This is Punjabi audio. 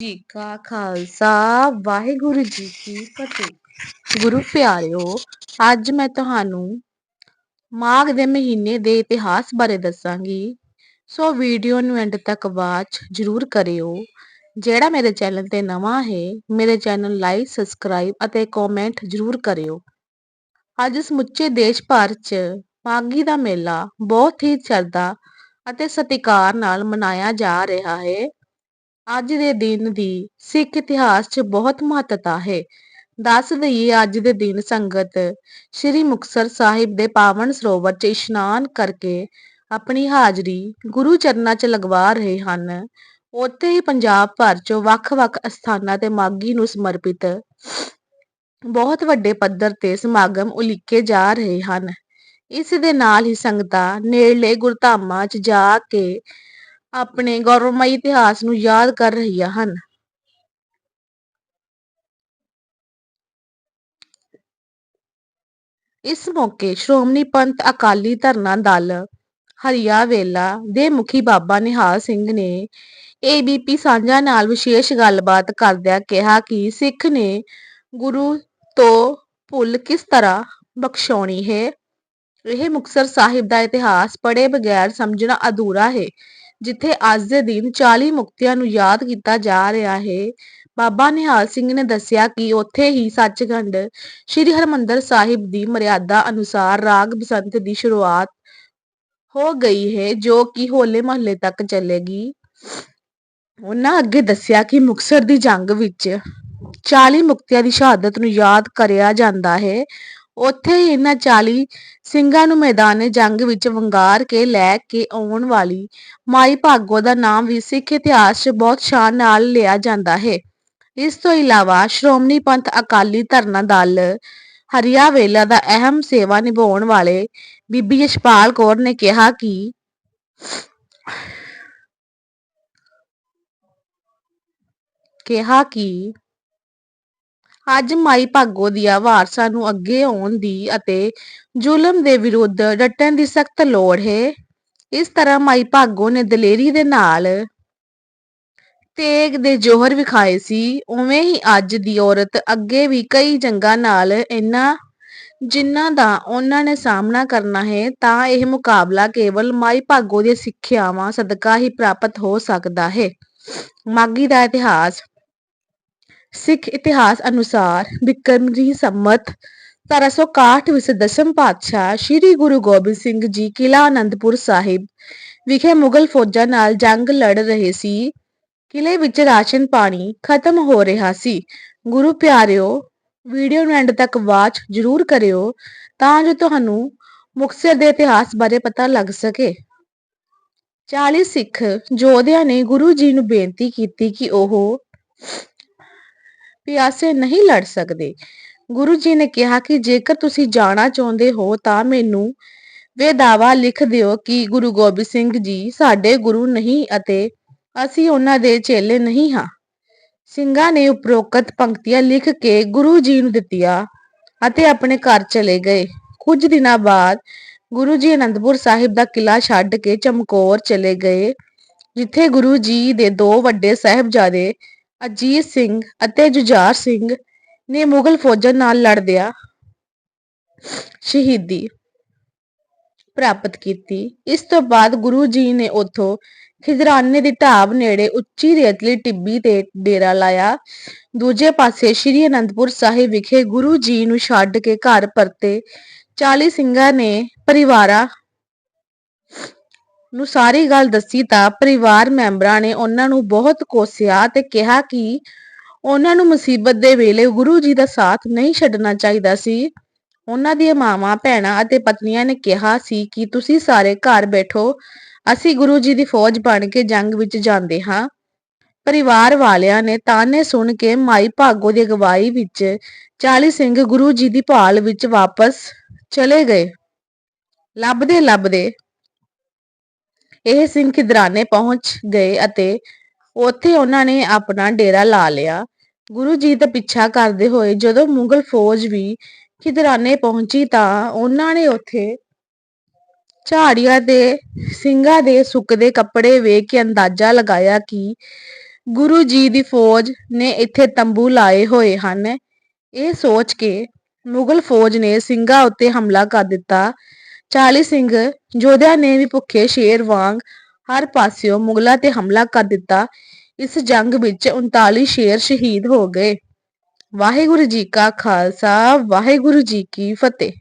ਜੀ ਕਾ ਖਾਲਸਾ, ਵਾਹਿਗੁਰੂ ਜੀ ਕੀ ਫਤਿਹ। ਗੁਰੂ ਪਿਆਰਿਓ, ਅੱਜ ਮੈਂ ਤੁਹਾਨੂੰ ਮਾਘ ਦੇ ਮਹੀਨੇ ਦੇ ਇਤਿਹਾਸ ਬਾਰੇ ਦੱਸਾਂਗੀ। ਸੋ ਵੀਡੀਓ ਨੂੰ ਐਂਡ ਤੱਕ ਵਾਚ ਜ਼ਰੂਰ ਕਰਿਓ। ਜਿਹੜਾ ਮੇਰੇ ਚੈਨਲ ਤੇ ਨਵਾਂ ਹੈ, ਮੇਰੇ ਚੈਨਲ ਲਾਈਕ, ਸਬਸਕ੍ਰਾਈਬ ਅਤੇ ਕਮੈਂਟ ਜ਼ਰੂਰ ਕਰਿਓ। ਅੱਜ ਸਮੁੱਚੇ ਦੇਸ਼ ਭਰ 'ਚ ਮਾਘੀ ਦਾ ਮੇਲਾ ਬਹੁਤ ਹੀ ਸ਼ਰਧਾ ਅਤੇ ਸਤਿਕਾਰ ਨਾਲ ਮਨਾਇਆ ਜਾ ਰਿਹਾ ਹੈ। ਅੱਜ ਦੇ ਦਿਨ ਦੀ ਸਿੱਖ ਇਤਿਹਾਸ 'ਚ ਬਹੁਤ ਮਹੱਤਤਾ ਹੈ। ਦੱਸ ਦਈਏ ਅੱਜ ਦੇ ਦਿਨ ਸੰਗਤ ਸ੍ਰੀ ਮੁਕਤਸਰ ਸਾਹਿਬ ਦੇ ਪਾਵਨ ਸਰੋਵਰ 'ਚ ਇਸ਼ਨਾਨ ਕਰਕੇ ਆਪਣੀ ਹਾਜ਼ਰੀ ਗੁਰੂ ਚਰਨਾਂ 'ਚ ਲਗਵਾ ਰਹੇ ਹਨ। ਉੱਥੇ ਹੀ ਪੰਜਾਬ ਭਰ 'ਚੋਂ ਵੱਖ-ਵੱਖ ਅਸਥਾਨਾਂ ਤੇ ਮਾਗੀ ਨੂੰ ਸਮਰਪਿਤ ਬਹੁਤ ਵੱਡੇ ਪੱਧਰ ਤੇ ਸਮਾਗਮ ਉਲੀਕੇ ਜਾ ਰਹੇ ਹਨ। ਇਸ ਦੇ ਨਾਲ ਹੀ ਸੰਗਤਾਂ ਨੇੜਲੇ ਗੁਰਧਾਮਾਂ 'ਚ ਜਾ ਕੇ ਆਪਣੇ ਗੌਰਵਮਈ ਇਤਿਹਾਸ ਨੂੰ ਯਾਦ ਕਰ ਰਹੀਆਂ ਹਨ। ਇਸ ਮੌਕੇ ਸ਼੍ਰੋਮਣੀ ਪੰਥ ਅਕਾਲੀ ਧਰਨਾ ਦਲ ਹਰੀਆ ਵੇਲਾ ਦੇ ਮੁਖੀ ਬਾਬਾ ਨਿਹਾਲ ਸਿੰਘ ਨੇ ਏਬੀਪੀ ਸਾਂਝਾ ਨਾਲ ਵਿਸ਼ੇਸ਼ ਗੱਲਬਾਤ ਕਰਦਿਆਂ ਕਿਹਾ ਕਿ ਸਿੱਖ ਨੇ ਗੁਰੂ ਤੋਂ ਭੁੱਲ ਕਿਸ ਤਰ੍ਹਾਂ ਬਖਸ਼ਾਉਣੀ ਹੈ? ਇਹ ਮੁਕਤਸਰ ਸਾਹਿਬ ਦਾ ਇਤਿਹਾਸ ਪੜ੍ਹੇ ਬਗੈਰ ਸਮਝਣਾ ਅਧੂਰਾ ਹੈ। ਜਿੱਥੇ ਅੱਜ ਦੇ ਦਿਨ 40 ਮੁਕਤਿਆਂ ਨੂੰ ਯਾਦ ਕੀਤਾ ਜਾ ਰਿਹਾ ਹੈ। ਬਾਬਾ ਨਿਹਾਲ ਸਿੰਘ ਨੇ ਦੱਸਿਆ ਕਿ ਉੱਥੇ ਹੀ ਸੱਚਖੰਡ ਸ੍ਰੀ ਹਰਮੰਦਰ ਸਾਹਿਬ ਦੀ ਮਰਿਆਦਾ ਅਨੁਸਾਰ ਰਾਗ ਬਸੰਤ ਦੀ ਸ਼ੁਰੂਆਤ ਹੋ ਗਈ ਹੈ, ਜੋ ਕਿ ਹੋਲੇ ਮਹੱਲੇ ਤੱਕ ਚੱਲੇਗੀ। ਉਹਨਾਂ ਅੱਗੇ ਦੱਸਿਆ ਕਿ ਮੁਕਤਸਰ ਦੀ ਜੰਗ ਵਿੱਚ 40 ਮੁਕਤਿਆਂ ਦੀ ਸ਼ਹਾਦਤ ਨੂੰ ਯਾਦ ਕਰਿਆ ਜਾਂਦਾ ਹੈ। ਉੱਥੇ ਹੀ ਇਹਨਾਂ 40 ਸਿੰਘਾਂ ਨੂੰ ਮੈਦਾਨੇ ਜੰਗ ਵਿੱਚ ਵੰਗਾਰ ਕੇ ਲੈ ਕੇ ਆਉਣ ਵਾਲੀ ਮਾਈ ਭਾਗੋ ਦਾ ਨਾਮ ਵੀ ਸਿੱਖ ਇਤਿਹਾਸ 'ਚ ਬਹੁਤ ਸ਼ਾਨ ਨਾਲ ਲਿਆ ਜਾਂਦਾ ਹੈ। ਇਸ ਤੋਂ ਇਲਾਵਾ ਸ਼੍ਰੋਮਣੀ ਪੰਥ ਅਕਾਲੀ ਧਰਨਾ ਦਲ ਹਰੀਆ ਵੇਲਾ ਦਾ ਅਹਿਮ ਸੇਵਾ ਨਿਭਾਉਣ ਵਾਲੇ ਬੀਬੀ ਯਸ਼ਪਾਲ ਕੌਰ ਨੇ ਕਿਹਾ ਕਿ ਕਿਹਾ ਕਿ ਅੱਜ ਮਾਈ ਭਾਗੋ ਦੀਆਂ ਵਾਰਸਾਂ ਨੂੰ ਅੱਗੇ ਆਉਣ ਦੀ ਅਤੇ ਜ਼ੁਲਮ ਦੇ ਵਿਰੁੱਧ ਡਟਣ ਦੀ ਸਖਤ ਲੋੜ ਹੈ। ਇਸ ਤਰ੍ਹਾਂ ਮਾਈ ਭਾਗੋ ਨੇ ਦਲੇਰੀ ਦੇ ਨਾਲ ਤੇਗ ਦੇ ਜੋਹਰ ਵਿਖਾਏ ਸੀ। ਉਵੇਂ ਹੀ ਅੱਜ ਦੀ ਔਰਤ ਅੱਗੇ ਵੀ ਕਈ ਜੰਗਾਂ ਨਾਲ ਇਹਨਾਂ, ਜਿਨ੍ਹਾਂ ਦਾ ਉਹਨਾਂ ਨੇ ਸਾਹਮਣਾ ਕਰਨਾ ਹੈ, ਤਾਂ ਇਹ ਮੁਕਾਬਲਾ ਕੇਵਲ ਮਾਈ ਭਾਗੋ ਦੀਆਂ ਸਿੱਖਿਆਵਾਂ ਸਦਕਾ ਹੀ ਪ੍ਰਾਪਤ ਹੋ ਸਕਦਾ ਹੈ। ਮਾਗੀ ਦਾ ਇਤਿਹਾਸ ਸਿੱਖ ਇਤਿਹਾਸ ਅਨੁਸਾਰ ਬਿਕਰਮਜੀ ਸੰਮਤ 1361 ਵਿੱਚ ਦਸਮ ਪਾਤਸ਼ਾਹ ਸ੍ਰੀ ਗੁਰੂ ਗੋਬਿੰਦ ਸਿੰਘ ਜੀ ਕਿਲਾ ਆਨੰਦਪੁਰ ਸਾਹਿਬ ਵਿਖੇ ਮੁਗਲ ਫੌਜਾਂ ਨਾਲ ਜੰਗ ਲੜ ਰਹੇ ਸੀ। ਕਿਲੇ ਵਿੱਚ ਰਾਸ਼ਨ ਪਾਣੀ ਖਤਮ ਹੋ ਰਿਹਾ ਸੀ। ਗੁਰੂ ਪਿਆਰਿਓ, ਵੀਡੀਓ ਨੂੰ ਐਂਡ ਤੱਕ ਵਾਚ ਜ਼ਰੂਰ ਕਰਿਓ ਤਾਂ ਜੋ ਤੁਹਾਨੂੰ ਮੁਕਤਸਰ ਦੇ ਇਤਿਹਾਸ ਬਾਰੇ ਪਤਾ ਲੱਗ ਸਕੇ। 40 ਸਿੱਖ ਯੋਧਿਆਂ ਨੇ ਗੁਰੂ ਜੀ ਨੂੰ ਬੇਨਤੀ ਕੀਤੀ ਕਿ ਉਹ ਪਿਆਸੇ ਨਹੀਂ ਲੜ ਸਕਦੇ। ਗੁਰੂ ਜੀ ਨੇ ਕਿਹਾ ਕਿ ਜੇਕਰ ਤੁਸੀਂ ਜਾਣਾ ਚਾਹੁੰਦੇ ਹੋ ਤਾਂ ਮੈਨੂੰ ਵੇਦਾਵਾ ਲਿਖ ਦਿਓ ਕਿ ਗੁਰੂ ਗੋਬਿੰਦ ਸਿੰਘ ਜੀ ਸਾਡੇ ਗੁਰੂ ਨਹੀਂ ਅਤੇ ਅਸੀਂ ਉਹਨਾਂ ਦੇ ਚੇਲੇ ਨਹੀਂ ਹਾਂ। ਸਿੰਘਾਂ ਨੇ ਉਪਰੋਕਤ ਪੰਕਤੀਆਂ ਲਿਖ ਕੇ ਗੁਰੂ ਜੀ ਨੂੰ ਦਿੱਤੀਆਂ ਅਤੇ ਆਪਣੇ ਘਰ ਚਲੇ ਗਏ। ਕੁਝ ਦਿਨਾਂ ਬਾਅਦ ਗੁਰੂ ਜੀ ਅਨੰਦਪੁਰ ਸਾਹਿਬ ਦਾ ਕਿਲਾ ਛੱਡ ਕੇ ਚਮਕੌਰ ਚਲੇ ਗਏ, ਜਿੱਥੇ ਗੁਰੂ ਜੀ ਦੇ ਦੋ ਵੱਡੇ ਸਾਹਿਬਜ਼ਾਦੇ ਅਜੀਤ ਸਿੰਘ ਅਤੇ ਜੁਝਾਰ ਸਿੰਘ ਨੇ ਮੁਗਲ ਫੌਜਾਂ ਨਾਲ ਲੜਦਿਆਂ ਸ਼ਹੀਦੀ ਪ੍ਰਾਪਤ ਕੀਤੀ। ਇਸ ਤੋਂ ਬਾਅਦ ਗੁਰੂ ਜੀ ਨੇ ਉੱਥੋਂ ਖਿਦਰਾਨੇ ਦੀ ਢਾਬ ਨੇੜੇ ਉੱਚੀ ਰੇਤਲੀ ਟਿੱਬੀ ਤੇ ਡੇਰਾ ਲਾਇਆ। ਦੂਜੇ ਪਾਸੇ ਸ੍ਰੀ ਅਨੰਦਪੁਰ ਸਾਹਿਬ ਵਿਖੇ ਗੁਰੂ ਜੀ ਨੂੰ ਛੱਡ ਕੇ ਘਰ ਪਰਤੇ 40 ਸਿੰਘਾਂ ਨੇ ਪਰਿਵਾਰਾਂ ਨੂੰ ਸਾਰੀ ਗੱਲ ਦੱਸੀ ਤਾਂ ਪਰਿਵਾਰ ਮੈਂਬਰਾਂ ਨੇ ਉਹਨਾਂ ਨੂੰ ਬਹੁਤ ਕੋਸਿਆ ਤੇ ਕਿਹਾ ਕਿ ਉਹਨਾਂ ਨੂੰ ਮੁਸੀਬਤ ਦੇ ਵੇਲੇ ਗੁਰੂ ਜੀ ਦਾ ਸਾਥ ਨਹੀਂ ਛੱਡਣਾ ਚਾਹੀਦਾ ਸੀ। ਉਹਨਾਂ ਦੀਆਂ ਮਾਵਾਂ, ਭੈਣਾਂ ਅਤੇ ਪਤਨੀਆਂ ਨੇ ਕਿਹਾ ਸੀ ਕਿ ਤੁਸੀਂ ਸਾਰੇ ਘਰ ਬੈਠੋ, ਅਸੀਂ ਗੁਰੂ ਜੀ ਦੀ ਫੌਜ ਬਣ ਕੇ ਜੰਗ ਵਿੱਚ ਜਾਂਦੇ ਹਾਂ। ਪਰਿਵਾਰ ਵਾਲਿਆਂ ਨੇ ਤਾਨੇ ਸੁਣ ਕੇ ਮਾਈ ਭਾਗੋ ਦੀ ਅਗਵਾਈ ਵਿੱਚ 40 ਸਿੰਘ ਗੁਰੂ ਜੀ ਦੀ ਭਾਲ ਵਿੱਚ ਵਾਪਸ ਚਲੇ ਗਏ। ਲੱਭਦੇ ਲੱਭਦੇ ਇਹ ਸਿੰਘ ਖਿਦਰਾਨੇ ਪਹੁੰਚ ਗਏ ਅਤੇ ਉੱਥੇ ਉਹਨਾਂ ਨੇ ਆਪਣਾ ਡੇਰਾ ਲਾ ਲਿਆ। ਗੁਰੂ ਜੀ ਦਾ ਪਿੱਛਾ ਕਰਦੇ ਹੋਏ ਜਦੋਂ ਮੁਗਲ ਫੌਜ ਵੀ ਖਿਦਰਾਨੇ ਪਹੁੰਚੀ ਤਾਂ ਉਹਨਾਂ ਨੇ ਉੱਥੇ ਝਾੜੀਆਂ ਦੇ, ਸਿੰਘਾਂ ਦੇ ਸੁੱਕਦੇ ਕੱਪੜੇ ਵੇਖ ਕੇ ਅੰਦਾਜ਼ਾ ਲਗਾਇਆ ਕਿ ਗੁਰੂ ਜੀ ਦੀ ਫੌਜ ਨੇ ਇੱਥੇ ਤੰਬੂ ਲਾਏ ਹੋਏ ਹਨ। ਇਹ ਸੋਚ ਕੇ ਮੁਗਲ ਫੌਜ ਨੇ ਸਿੰਘਾਂ ਉੱਤੇ ਹਮਲਾ ਕਰ ਦਿੱਤਾ। ਚਾਲੀ ਸਿੰਘ ਯੋਧਿਆਂ ਨੇ ਵੀ ਭੁੱਖੇ ਸ਼ੇਰ ਵਾਂਗ ਹਰ ਪਾਸਿਓਂ ਮੁਗਲਾਂ ਤੇ ਹਮਲਾ ਕਰ ਦਿੱਤਾ। ਇਸ ਜੰਗ ਵਿੱਚ 39 ਸ਼ੇਰ ਸ਼ਹੀਦ ਹੋ ਗਏ। ਵਾਹਿਗੁਰੂ ਜੀ ਕਾ ਖਾਲਸਾ, ਵਾਹਿਗੁਰੂ ਜੀ ਕੀ ਫਤਿਹ।